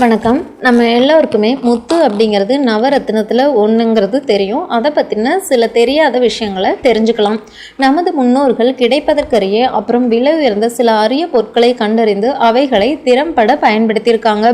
வணக்கம். நம்ம எல்லோருக்குமே முத்து அப்படிங்கிறது நவரத்தினத்தில் ஒன்றுங்கிறது தெரியும். அதை பற்றின சில தெரியாத விஷயங்களை தெரிஞ்சுக்கலாம். நமது முன்னோர்கள் கிடைப்பதற்கரிய அப்புறம் விலை உயர்ந்த சில அரிய பொருட்களை கண்டறிந்து அவைகளை திறம்பட பயன்படுத்தியிருக்காங்க.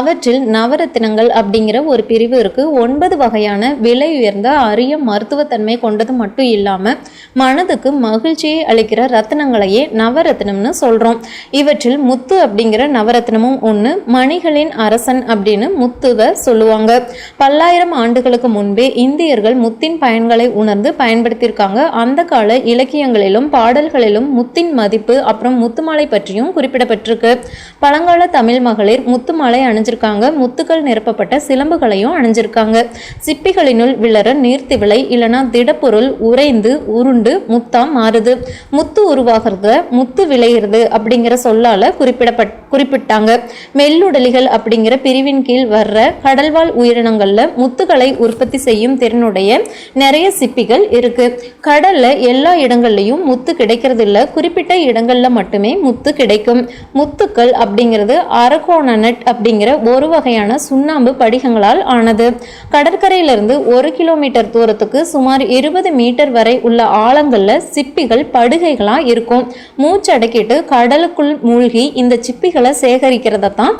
அவற்றில் நவரத்தினங்கள் அப்படிங்கிற ஒரு பிரிவு இருக்குது ஒன்பது வகையான விலை உயர்ந்த அரிய மருத்துவத்தன்மை கொண்டது மட்டும் இல்லாமல் மனதுக்கு மகிழ்ச்சியை அளிக்கிற ரத்தினங்களையே நவரத்னம்னு சொல்கிறோம் இவற்றில் முத்து அப்படிங்கிற நவரத்னமும் ஒன்று மணிகளின் அரசன் அப்படின்னு முத்துவ சொல்லுவாங்க. பல்லாயிரம் ஆண்டுகளுக்கு முன்பே இந்தியர்கள் முத்தின் பயன்களை உணர்ந்து பயன்படுத்தியிருக்காங்க. அந்த கால இலக்கியங்களிலும் பாடல்களிலும் முத்தின் மதிப்பு அப்புறம் முத்துமாலை பற்றியும் குறிப்பிடப்பட்டிருக்கு. பழங்கால தமிழ் மகளிர் முத்துமாலை அணிஞ்சிருக்காங்க. முத்துக்கள் நிரப்பப்பட்ட சிலம்புகளையும் அணிஞ்சிருக்காங்க. சிப்பிகளினுள் விளர நீர்த்திவிளை இல்லைனா திடப்பொருள் உறைந்து உருண்டு முத்தா மாறுது. முத்து உருவாகிறது முத்து விளையிறது அப்படிங்கிற சொல்லால குறிப்பிடப்பட் குறிப்பிட்டாங்க. மெல்லுடலிகள் அப்படி அப்படிங்கிற பிரிவின் கீழ் வர்ற கடல்வாழ் உயிரினங்கள்ல முத்துக்களை உற்பத்தி செய்யும் திறனுடைய நிறைய சிப்பிகள் இருக்கு. கடல்ல எல்லா இடங்கள்லையும் முத்து கிடைக்கிறது இல்ல குறிப்பிட்ட இடங்கள்ல மட்டுமே முத்து கிடைக்கும். முத்துக்கள் அப்படிங்கிறது அரகோனட் அப்படிங்கிற ஒரு வகையான சுண்ணாம்பு படிகங்களால் ஆனது. கடற்கரையிலிருந்து ஒரு கிலோமீட்டர் தூரத்துக்கு சுமார் இருபது மீட்டர் வரை உள்ள ஆழங்கள்ல சிப்பிகள் படுகைகளா இருக்கும். மூச்சடக்கிட்டு கடலுக்குள் மூழ்கி இந்த சிப்பிகளை சேகரிக்கிறத தான்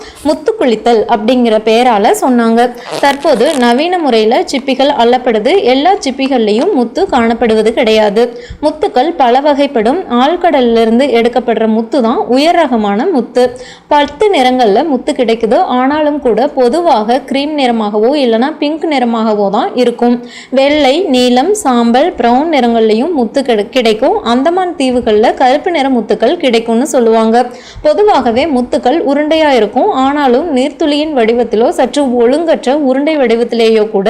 குளித்தல் அப்படிங்கிற பெயரால சொன்னாங்க. தற்போது நவீன முறையில் சிப்பிகள் அள்ளப்படுது. எல்லா சிப்பிகள்லையும் முத்து காணப்படுவது கிடையாது. முத்துக்கள் பல வகைப்படும். ஆழ்கடல்லிருந்து எடுக்கப்படுற முத்து தான் உயர் ரகமான முத்து. பத்து நிறங்களில் முத்து கிடைக்குது. ஆனாலும் கூட பொதுவாக கிரீம் நிறமாகவோ இல்லைனா பிங்க் நிறமாகவோ தான் இருக்கும். வெள்ளை நீலம் சாம்பல் ப்ரௌன் நிறங்கள்லையும் முத்து கிடைக்கும். அந்தமான் தீவுகளில் கருப்பு நிற முத்துக்கள் கிடைக்கும்னு சொல்லுவாங்க. பொதுவாகவே முத்துக்கள் உருண்டையா இருக்கும். ஆனாலும் நீர்த்துளியின் வடிவத்திலோ சற்று ஒழுங்கற்ற உருண்டை வடிவத்திலேயோ கூட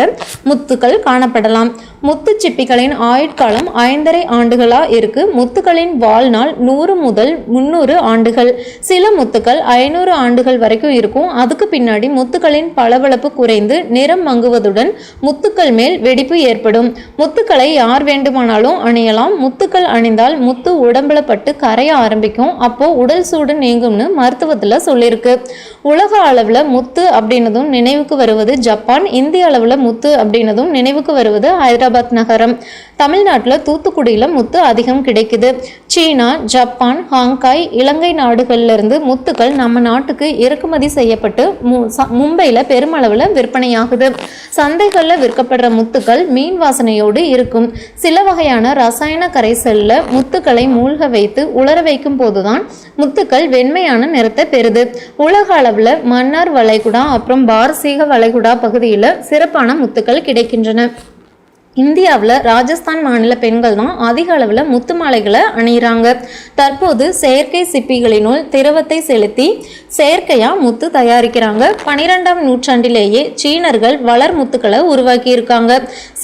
முத்துக்கள் காணப்படலாம். முத்து சிப்பிகளின் ஆயுட்காலம் ஐந்தரை ஆண்டுகளா இருக்கு. முத்துக்களின் வாழ்நாள் நூறு முதல் முன்னூறு ஆண்டுகள். சில முத்துக்கள் ஐநூறு ஆண்டுகள் வரைக்கும் இருக்கும். அதுக்கு பின்னாடி முத்துக்களின் பளபளப்பு குறைந்து நிறம் மங்குவதுடன் முத்துக்கள் மேல் வெடிப்பு ஏற்படும். முத்துக்களை யார் வேண்டுமானாலும் அணியலாம். முத்துக்கள் அணிந்தால் முத்து உடம்புல பட்டு கரைய ஆரம்பிக்கும். அப்போ உடல் சூடு நீங்கும்னு மருத்துவத்துல சொல்லியிருக்கு உலக அளவு முத்து அப்படின்னதும் நினைவுக்கு வருவது ஜப்பான் இந்திய அளவில் முத்து அப்படின்னதும் நினைவுக்கு வருவது ஹைதராபாத் நகரம். தமிழ்நாட்டில் தூத்துக்குடியில் முத்து அதிகம் கிடைக்குது. சீனா ஜப்பான் ஹாங்காய் இலங்கை நாடுகள்லேருந்து முத்துக்கள் நம்ம நாட்டுக்கு இறக்குமதி செய்யப்பட்டு மு- மும்பையில் பெருமளவில் விற்பனையாகுது. சந்தைகளில் விற்கப்படுற முத்துக்கள் மீன் வாசனையோடு இருக்கும். சில வகையான ரசாயன கரைசல்ல முத்துக்களை மூழ்க வைத்து உலர வைக்கும் போதுதான் முத்துக்கள் வெண்மையான நிறத்தை பெறுது. உலக அளவில் மன்னார் வளைகுடா அப்புறம் பாரசீக வளைகுடா பகுதியில் சிறப்பான முத்துக்கள் கிடைக்கின்றன. இந்தியாவில் ராஜஸ்தான் மாநில பெண்கள் தான் அதிக அளவில் முத்து மாலைகளை அணிகிறாங்க தற்போது செயற்கை சிப்பிகளினுள் திரவத்தை செலுத்தி செயற்கையாக முத்து தயாரிக்கிறாங்க. பனிரெண்டாம் நூற்றாண்டிலேயே சீனர்கள் வளர் முத்துக்களை உருவாக்கியிருக்காங்க.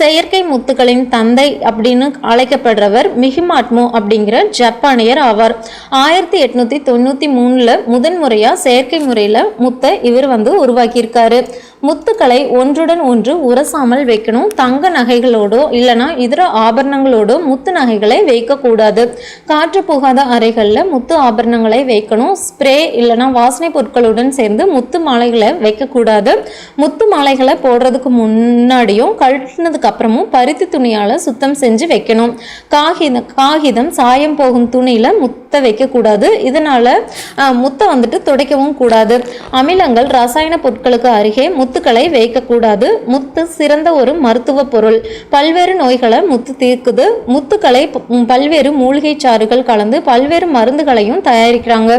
செயற்கை முத்துக்களின் தந்தை அப்படின்னு அழைக்கப்படுறவர் மிகிமாட்மோ அப்படிங்கிற ஜப்பானியர் ஆவார். ஆயிரத்தி எட்நூற்றி தொண்ணூற்றி மூணில் முதன்முறையாக செயற்கை முறையில் முத்தை இவர் வந்து உருவாக்கியிருக்காரு. முத்துக்களை ஒன்றுடன் ஒன்று உரசாமல் வைக்கணும். தங்க நகைகளோடோ இல்லைனா இதர ஆபரணங்களோடோ முத்து நகைகளை வைக்கக்கூடாது. காற்று புகாத அறைகளில் முத்து ஆபரணங்களை வைக்கணும். ஸ்ப்ரே இல்லைனா வாசனை பொருட்களுடன் சேர்ந்து முத்து மாலைகளை வைக்கக்கூடாது. முத்து மாலைகளை போடுறதுக்கு முன்னாடியும் கழட்டினதுக்கு அப்புறமும் பருத்தி துணியால் சுத்தம் செஞ்சு வைக்கணும். காகிதம் காகிதம் சாயம் போகும் துணியில் முத்து வைக்கக்கூடாது. இதனால் முத்தை வந்துட்டு துடைக்கவும் கூடாது. அமிலங்கள் ரசாயன பொருட்களுக்கு அருகே முத்துக்களை வைக்கக்கூடாது. முத்து சிறந்த ஒரு மருத்துவ பொருள். பல்வேறு நோய்களை முத்து தீர்க்குது. முத்துக்களை பல்வேறு மூலிகை சாறுகள் கலந்து பல்வேறு மருந்துகளையும் தயாரிக்கிறாங்க.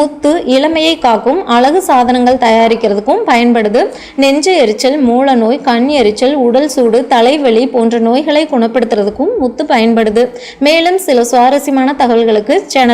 முத்து இளமையை காக்கும் அழகு சாதனங்கள் தயாரிக்கிறதுக்கும் பயன்படுது. நெஞ்சு எரிச்சல் மூல நோய் கண் எரிச்சல் உடல் சூடு தலைவலி போன்ற நோய்களை குணப்படுத்துறதுக்கும் முத்து பயன்படுது. மேலும் சில சுவாரஸ்யமான தகவல்களுக்கு சேனல்